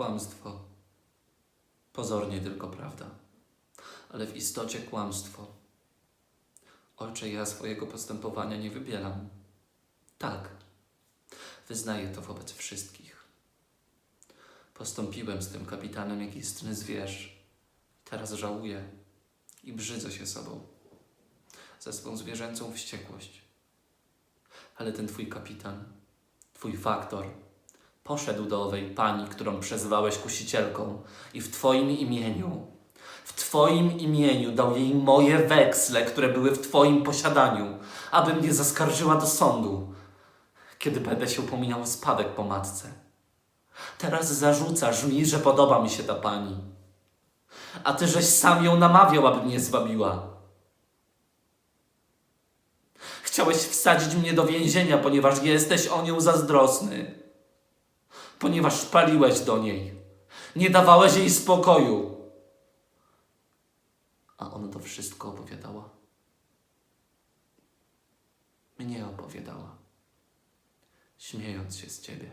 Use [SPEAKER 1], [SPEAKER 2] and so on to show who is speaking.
[SPEAKER 1] Kłamstwo. Pozornie tylko prawda, ale w istocie kłamstwo. Ojcze, ja swojego postępowania nie wybieram. Tak, wyznaję to wobec wszystkich. Postąpiłem z tym kapitanem jak istny zwierz. Teraz żałuję i brzydzę się sobą za swą zwierzęcą wściekłość. Ale ten twój kapitan, twój faktor, poszedł do owej pani, którą przezwałeś kusicielką i w twoim imieniu, w twoim imieniu dał jej moje weksle, które były w twoim posiadaniu, aby mnie zaskarżyła do sądu, kiedy będę się upominał o spadek po matce. Teraz zarzucasz mi, że podoba mi się ta pani. A ty żeś sam ją namawiał, aby mnie zwabiła. Chciałeś wsadzić mnie do więzienia, ponieważ jesteś o nią zazdrosny. Ponieważ paliłeś do niej. Nie dawałeś jej spokoju. A ona to wszystko opowiadała. Mnie opowiadała. Śmiejąc się z ciebie.